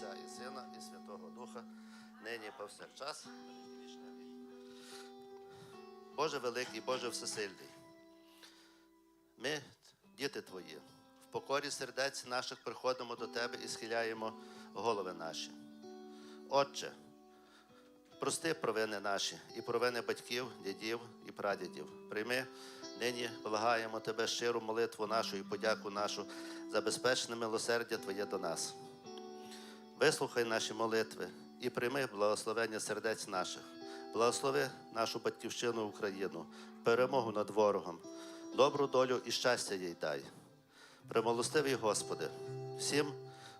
Отця і Сина, і Святого Духа, нині повсякчас. Боже великий, Боже всесильний. Ми, діти Твої, в покорі сердець наших приходимо до Тебе і схиляємо голови наші. Отче, прости провини наші і провини батьків, дідів і прадідів. Прийми нині, благаємо Тебе щиру молитву нашу і подяку нашу за безпечне милосердя Твоє до нас. Вислухай наші молитви і прийми благословення сердець наших. Благослови нашу батьківщину Україну, перемогу над ворогом, добру долю і щастя їй дай. Примолостивий Господи, всім,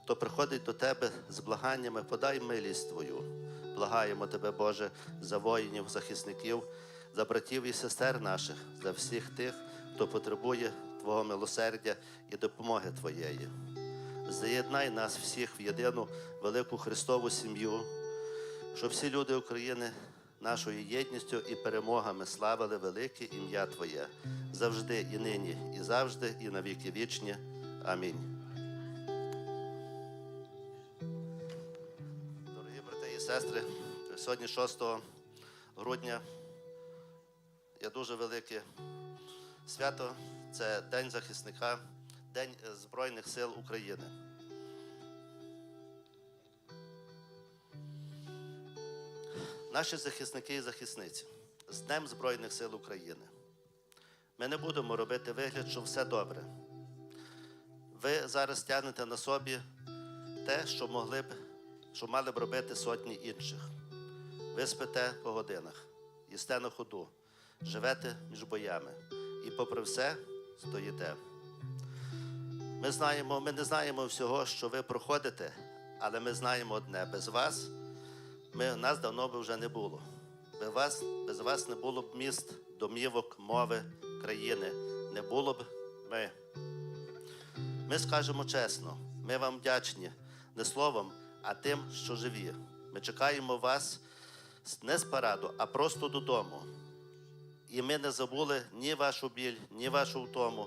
хто приходить до Тебе з благаннями, подай милість Твою. Благаємо Тебе, Боже, за воїнів, захисників, за братів і сестер наших, за всіх тих, хто потребує Твого милосердя і допомоги Твоєї. Заєднай нас всіх в єдину велику Христову сім'ю, щоб всі люди України нашою єдністю і перемогами славили велике ім'я Твоє завжди і нині, і завжди, і на віки вічні. Амінь. Дорогі брати і сестри, сьогодні 6 грудня є дуже велике свято. Це День захисника, День Збройних сил України. Наші захисники і захисниці з Днем Збройних сил України. Ми не будемо робити вигляд, що все добре. Ви зараз тягнете на собі те, що могли б, що мали б робити сотні інших. Ви спите по годинах, їсте на ходу, живете між боями і, попри все, стоїте. Ми знаємо, ми не знаємо всього, що ви проходите, але ми знаємо одне: без вас ми, нас давно би вже не було. Без вас, без вас не було б міст, домівок, мови, країни. Не було б ми. Ми скажемо чесно, ми вам вдячні не словом, а тим, що живі. Ми чекаємо вас не з параду, а просто додому. І ми не забули ні вашу біль, ні вашу втому,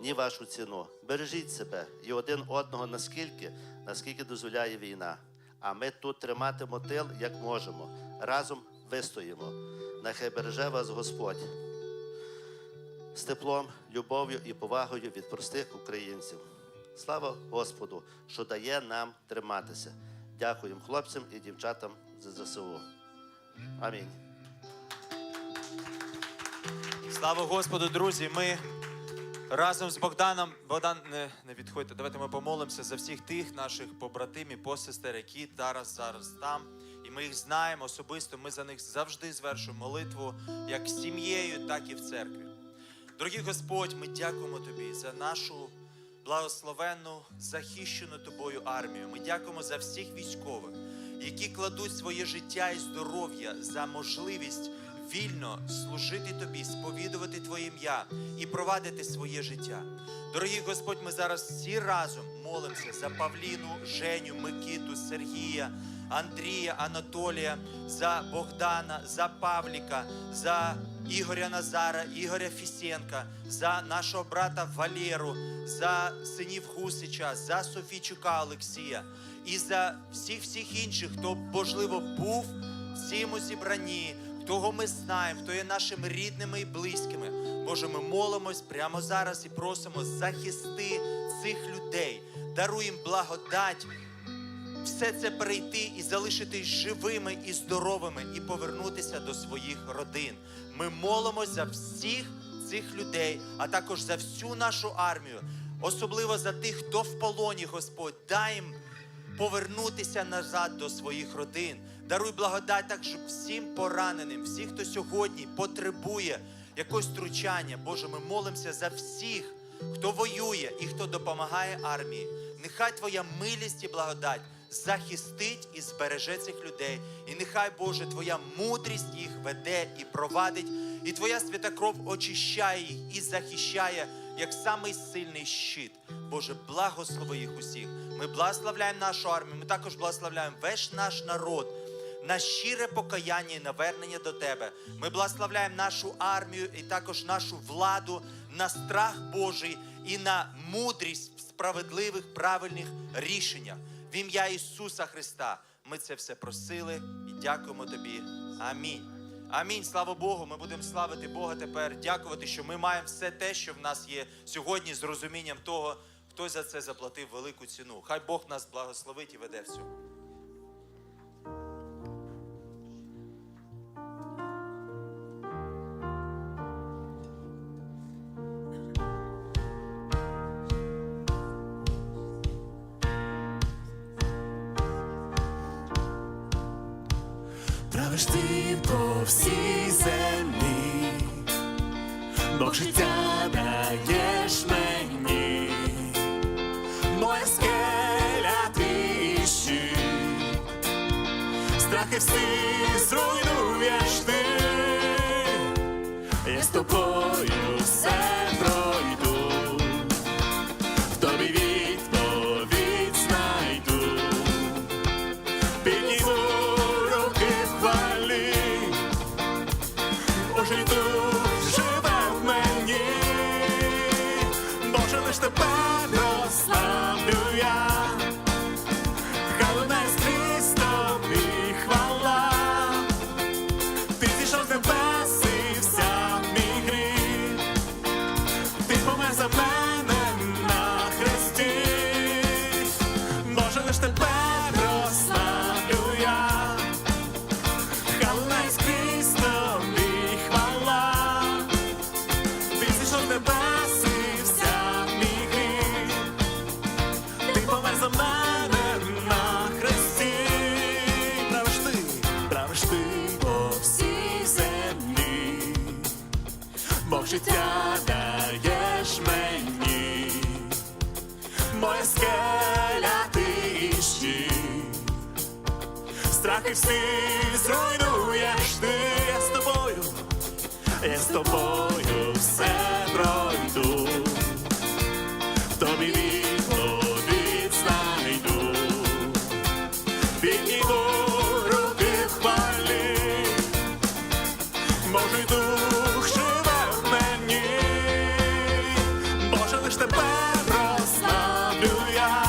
ні вашу ціну. Бережіть себе і один одного наскільки, наскільки дозволяє війна. А ми тут триматимо тил, як можемо. Разом вистоїмо. Нехай береже вас Господь з теплом, любов'ю і повагою від простих українців. Слава Господу, що дає нам триматися. Дякуємо хлопцям і дівчатам за ЗСУ. Амінь. Слава Господу, друзі! Ми разом з Богданом. Богдан, не, не відходьте. Давайте ми помолимося за всіх тих наших побратимів, посестер, які зараз зараз там. І ми їх знаємо особисто. Ми за них завжди звершуємо молитву як сім'єю, так і в церкві. Дорогий Господь, ми дякуємо Тобі за нашу благословенну, захищену тобою армію. Ми дякуємо за всіх військових, які кладуть своє життя і здоров'я за можливість вільно служити тобі, сповідувати Твоє ім'я і провадити своє життя. Дорогий Господь, ми зараз всі разом молимося за Павліну, Женю, Микиту, Сергія, Андрія, Анатолія, за Богдана, за Павліка, за Ігоря Назара, Ігоря Фісенка, за нашого брата Валеру, за синів Гусича, за Софійчука Олексія і за всіх всіх інших, хто можливо був в цьому зібранні, кого ми знаємо, хто є нашими рідними і близькими. Боже, ми молимось прямо зараз і просимо захисти цих людей, даруй їм благодать, все це перейти і залишитись живими і здоровими, і повернутися до своїх родин. Ми молимось за всіх цих людей, а також за всю нашу армію, особливо за тих, хто в полоні, Господь. Дай їм повернутися назад до своїх родин. Даруй благодать так, щоб всім пораненим, всі, хто сьогодні потребує якогось втручання. Боже, ми молимося за всіх, хто воює і хто допомагає армії. Нехай Твоя милість і благодать захистить і збереже цих людей. І нехай, Боже, Твоя мудрість їх веде і провадить, і Твоя свята кров очищає їх і захищає як самий сильний щит. Боже, благослови їх усіх. Ми благословляємо нашу армію, ми також благословляємо весь наш народ на щире покаяння і навернення до Тебе. Ми благословляємо нашу армію і також нашу владу на страх Божий і на мудрість в справедливих правильних рішеннях. В ім'я Ісуса Христа ми це все просили і дякуємо тобі. Амінь. Амінь. Слава Богу. Ми будемо славити Бога тепер. Дякувати, що ми маємо все те, що в нас є сьогодні, з розумінням того, хто за це заплатив велику ціну. Хай Бог нас благословить і веде всю. Правиш ти по всій землі, Бог життя даєш мені, моя скеля ти щит, страхи всі зруйнуєш ти, я з тобою Hallelujah. За мене на хресті, правиш ти, правиш ти по всій землі, Бог життя даєш мені. Моя скеля ти щит. Страхи всі зруйнуєш ти. Я з тобою, я з тобою все пройду, підніму руки хвалі, Божий дух живе в мені, Боже лиш тебе розставлю я.